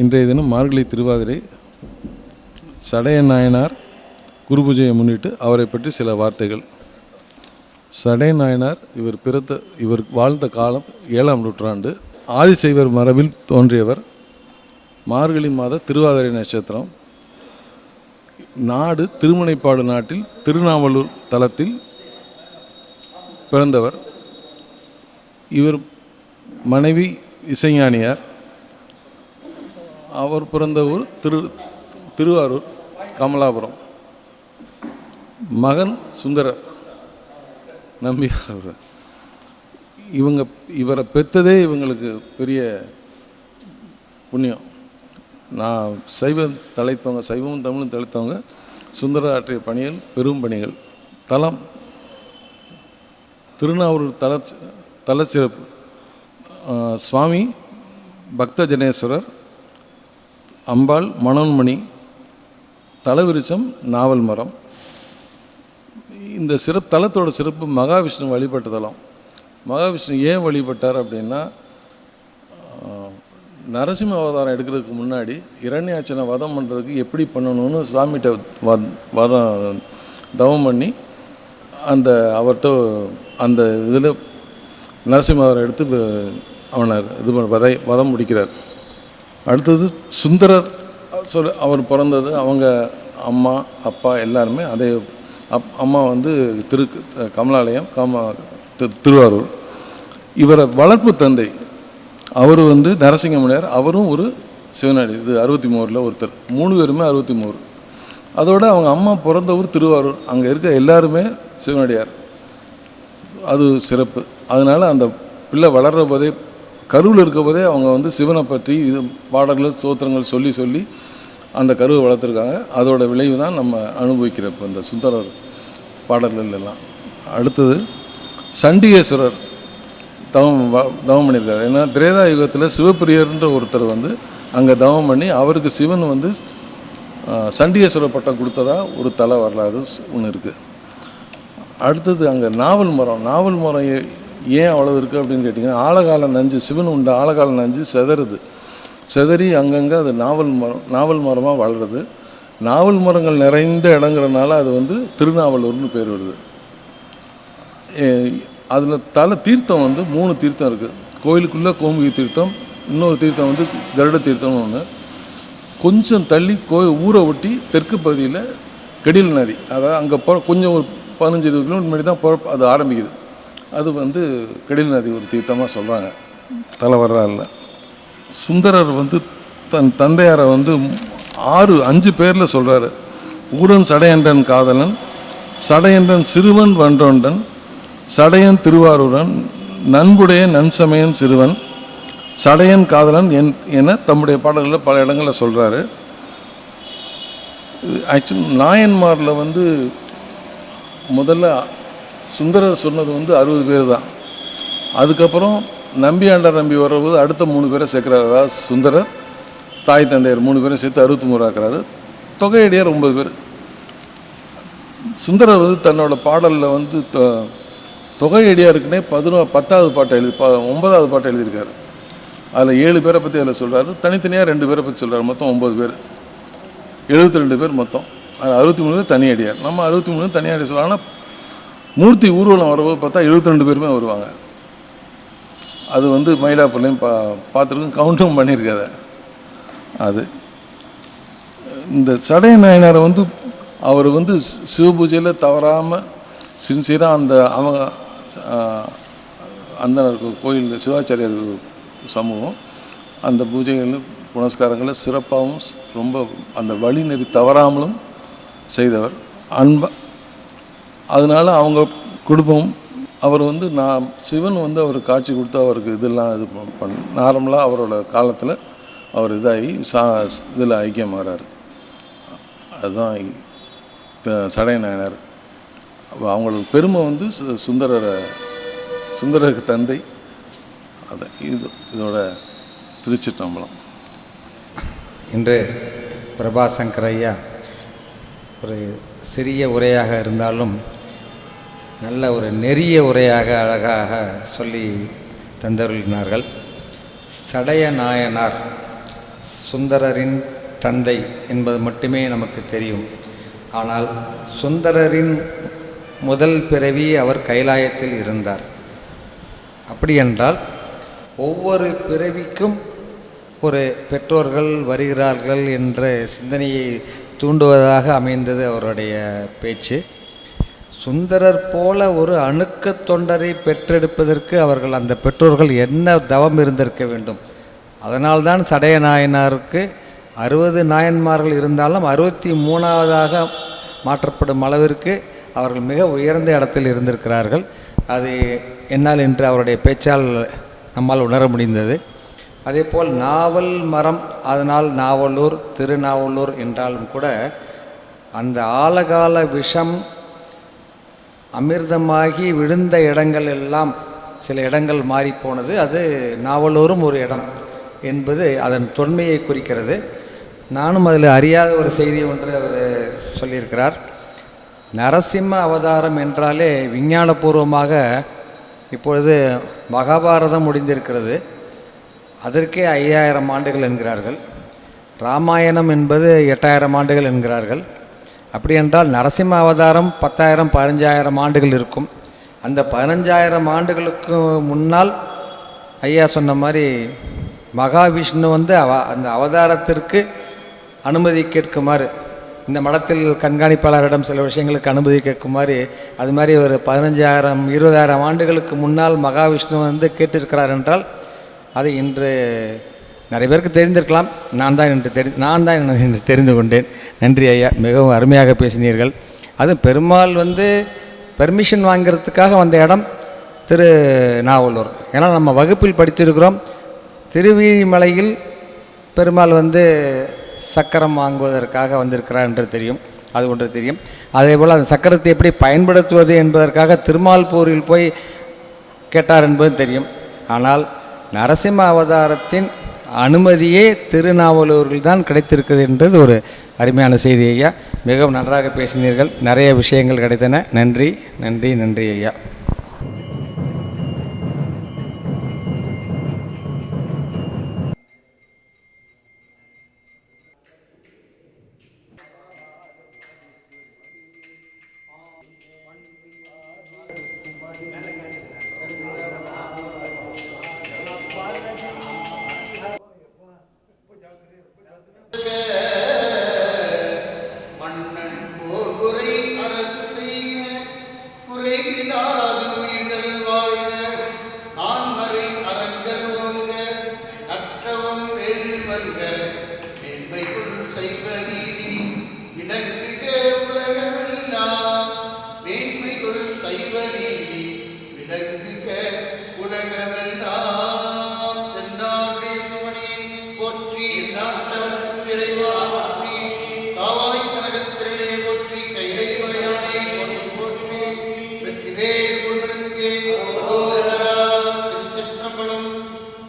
இன்றைய தினம் மார்கழி திருவாதிரை சடைய நாயனார் குரு பூஜையை முன்னிட்டு அவரை பற்றி சில வார்த்தைகள். சடை நாயனார் இவர் பிறந்த இவர் வாழ்ந்த காலம் ஏழாம் நூற்றாண்டு. ஆதிசைவர் மரபில் தோன்றியவர். மார்கழி மாத திருவாதிரை நட்சத்திரம். நாடு திருமுனைப்பாடு நாட்டில் திருநாவலூர் தலத்தில் பிறந்தவர். இவர் மனைவி இசைஞானியார். அவர் பிறந்த ஊர் திரு திருவாரூர் கமலாபுரம். மகன் சுந்தரர் நம்பியார் அவர் இவங்க இவரை பெற்றதே இவங்களுக்கு பெரிய புண்ணியம். நான் சைவம் தலைத்தவங்க சைவமும் தமிழும் தலைத்தவங்க சுந்தரர் ஆற்றிய பணிகள் பெரும் பணிகள். தலம் திருநாவூர் தல தலச்சிறப்பு. சுவாமி பக்த ஜனேஸ்வரர் அம்பாள் மனோன்மணி தலவிருச்சம் நாவல் மரம். இந்த சிறப்பு தலத்தோட சிறப்பு மகாவிஷ்ணு வழிபட்ட தலம். மகாவிஷ்ணு ஏன் வழிபட்டார் அப்படின்னா நரசிம்ம அவதாரம் எடுக்கிறதுக்கு முன்னாடி இரண்யாச்சனை வதம் பண்ணுறதுக்கு எப்படி பண்ணணும்னு சுவாமிகிட்ட வதம் தவம் பண்ணி அந்த அவர்கிட்ட அந்த இதில் நரசிம்ம அவதாரம் எடுத்து அவனை இது பண்ண வதை வதம் முடிக்கிறார். அடுத்தது சுந்தரர் சொல் அவர் பிறந்தது அவங்க அம்மா அப்பா எல்லாருமே அதே அப் அம்மா வந்து திரு கமலாலயம் கம திரு- திருவாரூர். இவரை வளர்ப்பு தந்தை அவர் வந்து நரசிங்கமுனியார் அவரும் ஒரு சிவனாடி இது அறுபத்தி மூணில் ஒருத்தர். மூணு பேருமே அறுபத்தி மூணு அதோடு அவங்க அம்மா பிறந்த ஊர் திருவாரூர். அங்கே இருக்க எல்லாருமே சிவனடியார். அது சிறப்பு. அதனால் அந்த பிள்ளை வளர்கிற போதே கருவில் இருக்க போதே அவங்க வந்து சிவனை பற்றி இது பாடல்கள் ஸ்தோத்திரங்கள் சொல்லி சொல்லி அந்த கருவை வளர்த்துருக்காங்க. அதோட விளைவு தான் நம்ம அனுபவிக்கிற இப்போ இந்த சுந்தரர் பாடல்கள் எல்லாம். அடுத்தது சண்டிகேஸ்வரர் தவம் வ- தவம் பண்ணியிருக்காரு. ஏன்னா திரேதா யுகத்தில் சிவப்பிரியர்ன்ற ஒருத்தர் வந்து அங்கே தவம் பண்ணி அவருக்கு சிவன் வந்து சண்டிகேஸ்வரர் பட்டம் கொடுத்ததா ஒரு தலை வரலாறு ஒன்று இருக்குது அடுத்தது அங்கே நாவல் மரம் நாவல் மரம் ஏன் அவ்வளோ இருக்குது அப்படின்னு கேட்டிங்கன்னா ஆழகால நஞ்சு சிவன் உண்ட ஆழகால நஞ்சு செதறுது. செதறி அங்கங்கே அது நாவல் மரம் நாவல் மரமாக வளருது நாவல் மரங்கள் நிறைந்த இடங்கிறனால அது வந்து திருநாவலூர்னு பேர் வருது. அதில் தலை தீர்த்தம் வந்து மூணு தீர்த்தம் இருக்குது கோயிலுக்குள்ளே கோமுகி தீர்த்தம் இன்னொரு தீர்த்தம் வந்து கருட தீர்த்தம்னு ஒன்று கொஞ்சம் தள்ளி கோயில் ஊரை ஒட்டி தெற்கு பகுதியில் கெடில் நதி அதாவது அங்கே போ கொஞ்சம் ஒரு பதினஞ்சு இருபது கிலோமீட்டர் முன்னாடி தான் அது ஆரம்பிக்குது. அது வந்து கெடில் நதி ஒரு தீர்த்தமாக சொல்கிறாங்க தலை வரலாறுல. சுந்தரர் வந்து தன் தந்தையாரை வந்து ஆறு அஞ்சு பேரில் சொல்கிறாரு ஊரன் சடையன்றன் காதலன் சடையன்றன் சிறுவன் வன்றொண்டன் சடையன் திருவாரூரன் நண்புடைய நன்சமயன் சிறுவன் சடையன் காதலன் என் என தம்முடைய பாடல்களில் பல இடங்களில் சொல்கிறாரு ஆக்சுவலி நாயன்மாரில் வந்து முதல்ல சுந்தரர் சொன்னது வந்து அறுபது பேர் தான். அதுக்கப்புறம் நம்பியாண்டார் நம்பி வர்றபோது அடுத்த மூணு பேரை சேர்க்குறாரு. அதாவது சுந்தரர் தாய் தந்தையர் மூணு பேரும் சேர்த்து அறுபத்தி மூணு ஆக்குறாரு. தொகையடியார் ஒன்பது பேர். சுந்தரர் வந்து தன்னோட பாடலில் வந்து தொ- தொகையடியாருக்குனே பதினோ பத்தாவது பாட்டை எழுதி ப ஒன்பதாவது பாட்டை எழுதியிருக்காரு. அதில் ஏழு பேரை பற்றி அதில் சொல்கிறாரு தனித்தனியாக ரெண்டு பேரை பற்றி சொல்கிறாரு மொத்தம் ஒம்பது பேர். எழுபத்தி ரெண்டு பேர் மொத்தம். அது அறுபத்தி மூணு பேர் தனியடியார். நம்ம அறுபத்தி மூணு பேர் தனியடியார் சொல்லலாம். ஆனால் மூர்த்தி ஊர்வலம் வரும்போது பார்த்தா எழுபத்தி ரெண்டு பேருமே வருவாங்க. அது வந்து மயிலாப்பள்ளியும் பா பார்த்துருக்கோம் கவுண்டும் பண்ணியிருக்காத. அது. இந்த சடைய நாயனாரை வந்து அவர் வந்து சிவபூஜையில் தவறாமல் சின்சியராக அந்த அவங்க அந்த கோயில் சிவாச்சாரியர் சமூகம் அந்த பூஜைகள் புனஸ்காரங்களை சிறப்பாகவும் ரொம்ப அந்த வழிநெறி தவறாமலும் செய்தவர். அன்ப அதனால அவங்க குடும்பம் அவர் வந்து நான் சிவன் வந்து அவர் காட்சி கொடுத்து அவருக்கு இதெல்லாம் இது பண்- பண்ண நார்மலாக அவரோட காலத்தில் அவர் இதாகி சா இதில் ஐக்கியமாகறாரு அதுதான் இப்போ சடைய நாயனார் அவங்களுக்கு பெருமை வந்து சு- சுந்தரரை சுந்தரருக்கு தந்தை. அதை இது இதோட திருச்சிட்டம்பலம் இன்று பிரபாசங்கர் ஐயா ஒரு சிறிய உரையாக இருந்தாலும் நல்ல ஒரு நெறிய உரையாக அழகாக சொல்லி தந்தருளினார்கள். சடைய நாயனார் சுந்தரரின் தந்தை என்பது மட்டுமே நமக்கு தெரியும். ஆனால் சுந்தரரின் முதல் பிறவி அவர் கைலாயத்தில் இருந்தார். அப்படி என்றால் ஒவ்வொரு பிறவிக்கும் ஒரு பெற்றோர்கள் வருகிறார்கள் என்ற சிந்தனையை தூண்டுவதாக அமைந்தது அவருடைய பேச்சு. சுந்தரர் போல ஒரு அணுக்க தொண்டரை பெற்றெடுப்பதற்கு அவர்கள் அந்த பெற்றோர்கள் என்ன தவம் இருந்திருக்க வேண்டும்? அதனால்தான் சடைய நாயனாருக்கு அறுபது நாயன்மார்கள் இருந்தாலும் அறுபத்தி மூணாவதாக மாற்றப்படும் அளவிற்கு அவர்கள் மிக உயர்ந்த இடத்தில் இருந்திருக்கிறார்கள். அது என்னால் என்று அவருடைய பேச்சால் நம்மால் உணர முடிந்தது. அதே போல் நாவல் மரம் அதனால் நாவலூர் திருநாவலூர் என்றாலும் கூட அந்த ஆலகால விஷம் அமிர்தமாகி விழுந்த இடங்கள் எல்லாம் சில இடங்கள் மாறிப்போனது அது நாவலூரும் ஒரு இடம் என்பது அதன் தொன்மையை குறிக்கிறது. நானும் அதில் அறியாத ஒரு செய்தி ஒன்று அவர் சொல்லியிருக்கிறார். நரசிம்ம அவதாரம் என்றாலே விஞ்ஞானபூர்வமாக இப்பொழுது மகாபாரதம் முடிந்திருக்கிறது. அதற்கே ஐயாயிரம் ஆண்டுகள் என்கிறார்கள். ராமாயணம் என்பது எட்டாயிரம் ஆண்டுகள் என்கிறார்கள். அப்படி என்றால் நரசிம்ம அவதாரம் பத்தாயிரம் பதினஞ்சாயிரம் ஆண்டுகள் இருக்கும். அந்த பதினஞ்சாயிரம் ஆண்டுகளுக்கு முன்னால் ஐயா சொன்ன மாதிரி மகாவிஷ்ணு வந்து அவ அந்த அவதாரத்திற்கு அனுமதி கேட்குமாறு இந்த மடத்தில் கண்காணிப்பாளரிடம் சில விஷயங்களுக்கு அனுமதி கேட்குமாறு அது மாதிரி ஒரு பதினஞ்சாயிரம் இருபதாயிரம் ஆண்டுகளுக்கு முன்னால் மகாவிஷ்ணு வந்து கேட்டிருக்கிறார் என்றால் அது இன்று நிறைய பேருக்கு தெரிந்திருக்கலாம். நான் தான் என்று தெரி நான் தான் என்று தெரிந்து கொண்டேன். நன்றி ஐயா மிகவும் அருமையாக பேசினீர்கள். அது பெருமாள் வந்து பெர்மிஷன் வாங்கிறதுக்காக வந்த இடம் திரு நாவலூர். ஏன்னா நம்ம வகுப்பில் படித்திருக்கிறோம். திருவிழிமலையில் பெருமாள் வந்து சக்கரம் வாங்குவதற்காக வந்திருக்கிறார் என்று தெரியும். அது ஒன்று தெரியும். அதே போல் அந்த சக்கரத்தை எப்படி பயன்படுத்துவது என்பதற்காக திருமால்பூரில் போய் கேட்டார் என்பதும் தெரியும். ஆனால் நரசிம்ம அவதாரத்தின் அனுமதியே திருநாவலூர்கள் தான் கிடைத்திருக்கிறது என்றது ஒரு அருமையான செய்தி ஐயா. மிகவும் நன்றாக பேசினீர்கள். நிறைய விஷயங்கள் கிடைத்தன. நன்றி நன்றி நன்றி ஐயா.